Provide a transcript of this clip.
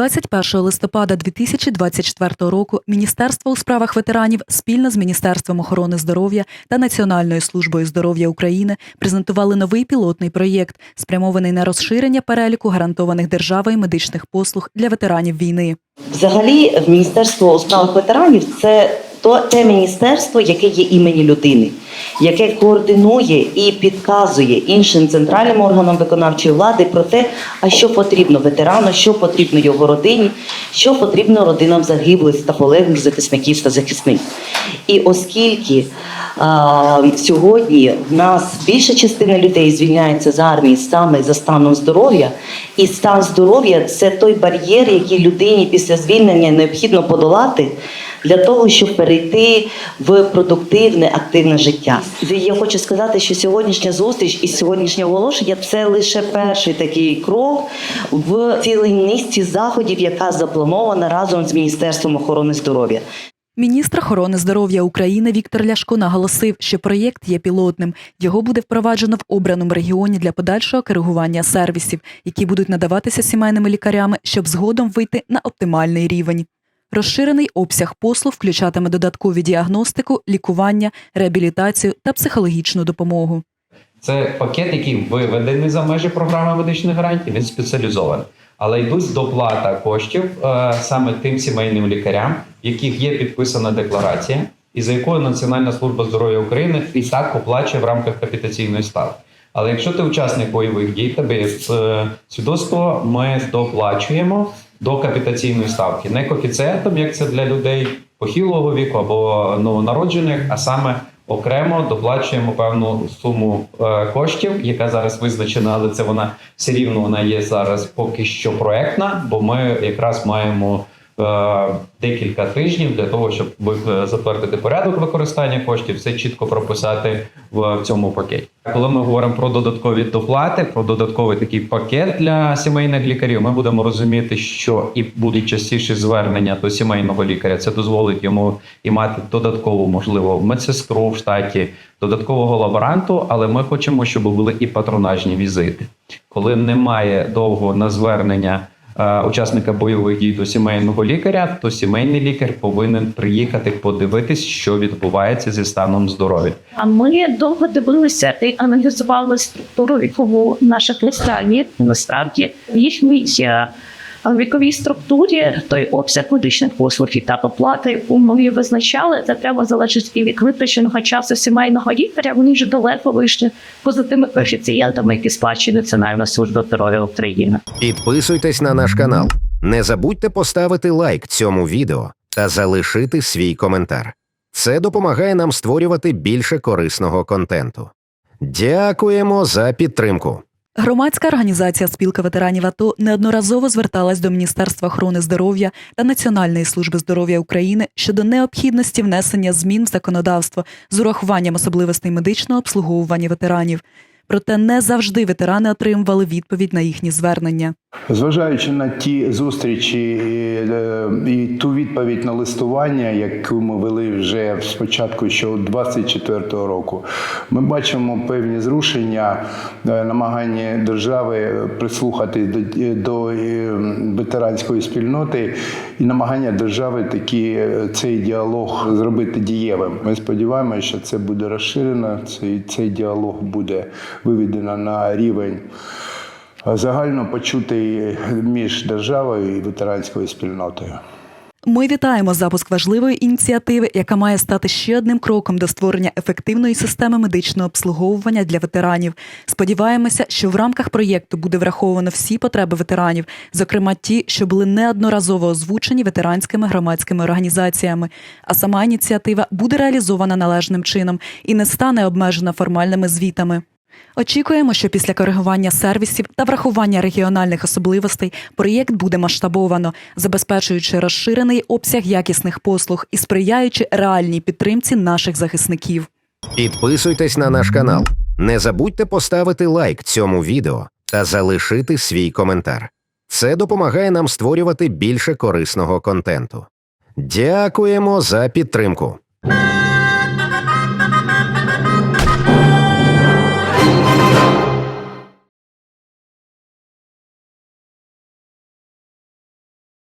21 листопада 2024 року Міністерство у справах ветеранів спільно з Міністерством охорони здоров'я та Національною службою здоров'я України презентували новий пілотний проєкт, спрямований на розширення переліку гарантованих державою медичних послуг для ветеранів війни. Взагалі, в Міністерство у справах ветеранів це то те міністерство, яке є імені людини, яке координує і підказує іншим центральним органам виконавчої влади про те, а що потрібно ветерану, що потрібно його родині, що потрібно родинам загиблих та полеглих захисників та захисниць. І оскільки а, сьогодні в нас більша частина людей звільняється з армії саме за станом здоров'я, і стан здоров'я це той бар'єр, який людині після звільнення необхідно подолати для того, щоб перейти в продуктивне активне життя. Я хочу сказати, що сьогоднішня зустріч і сьогоднішнє оголошення це лише перший такий крок в цілій низці заходів, яка запланована разом з Міністерством охорони здоров'я. Міністр охорони здоров'я України Віктор Ляшко наголосив, що проєкт є пілотним. Його буде впроваджено в обраному регіоні для подальшого коригування сервісів, які будуть надаватися сімейними лікарями, щоб згодом вийти на оптимальний рівень. Розширений обсяг послуг включатиме додаткові діагностику, лікування, реабілітацію та психологічну допомогу. Це пакет, який виведений за межі програми медичних гарантій, він спеціалізований. Але йдуть доплата коштів е, саме тим сімейним лікарям, в яких є підписана декларація, і за якою Національна служба здоров'я України і так оплачує в рамках капітаційної ставки. Але якщо ти учасник бойових дій, є е, свідоцтво, ми доплачуємо до капітаційної ставки, не коефіцієнтом, як це для людей похилого віку або новонароджених, а саме окремо доплачуємо певну суму е, коштів, яка зараз визначена, але це вона все рівно вона є зараз поки що проектна, бо ми якраз маємо. Е, Декілька тижнів для того, щоб ви- затвердити порядок використання коштів, все чітко прописати в цьому пакеті. Коли ми говоримо про додаткові доплати, про додатковий такий пакет для сімейних лікарів, ми будемо розуміти, що і будуть частіше звернення до сімейного лікаря. Це дозволить йому і мати додаткову, можливо, медсестру в штаті, додаткового лаборанту. Але ми хочемо, щоб були і патронажні візити, коли немає довго на звернення. Е, Учасника бойових дій до сімейного лікаря, то сімейний лікар повинен приїхати подивитись, що відбувається зі станом здоров'я. А ми довго дивилися і аналізували структуру вікову наших ветеранів. Насправді їх місія в віковій структурі той обсяг медичних послуг та оплати, яку ми визначали, це треба залежить і від витраченого часу сімейного лікаря. Вони ж далеко вище поза тими коефіцієнтами, які сплачує Національна служба здоров'я України. Підписуйтесь на наш канал. Не забудьте поставити лайк цьому відео та залишити свій коментар. Це допомагає нам створювати більше корисного контенту. Дякуємо за підтримку. Громадська організація Спілка ветеранів АТО неодноразово зверталась до Міністерства охорони здоров'я та Національної служби здоров'я України щодо необхідності внесення змін в законодавство з урахуванням особливостей медичного обслуговування ветеранів. Проте не завжди ветерани отримували відповідь на їхні звернення. Зважаючи на ті зустрічі і, е, і ту відповідь на листування, яку ми вели вже спочатку ще 24-го року, ми бачимо певні зрушення, е, намагання держави прислухати до, до е, ветеранської спільноти і намагання держави такі цей діалог зробити дієвим. Ми сподіваємося, що це буде розширено. Цей, цей діалог буде виведено на рівень загально почутий між державою і ветеранською спільнотою. Ми вітаємо запуск важливої ініціативи, яка має стати ще одним кроком до створення ефективної системи медичного обслуговування для ветеранів. Сподіваємося, що в рамках проєкту буде враховано всі потреби ветеранів, зокрема ті, що були неодноразово озвучені ветеранськими громадськими організаціями. А сама ініціатива буде реалізована належним чином і не стане обмежена формальними звітами. Очікуємо, що після коригування сервісів та врахування регіональних особливостей проєкт буде масштабовано, забезпечуючи розширений обсяг якісних послуг і сприяючи реальній підтримці наших захисників. Підписуйтесь на наш канал. Не забудьте поставити лайк цьому відео та залишити свій коментар. Це допомагає нам створювати більше корисного контенту. Дякуємо за підтримку.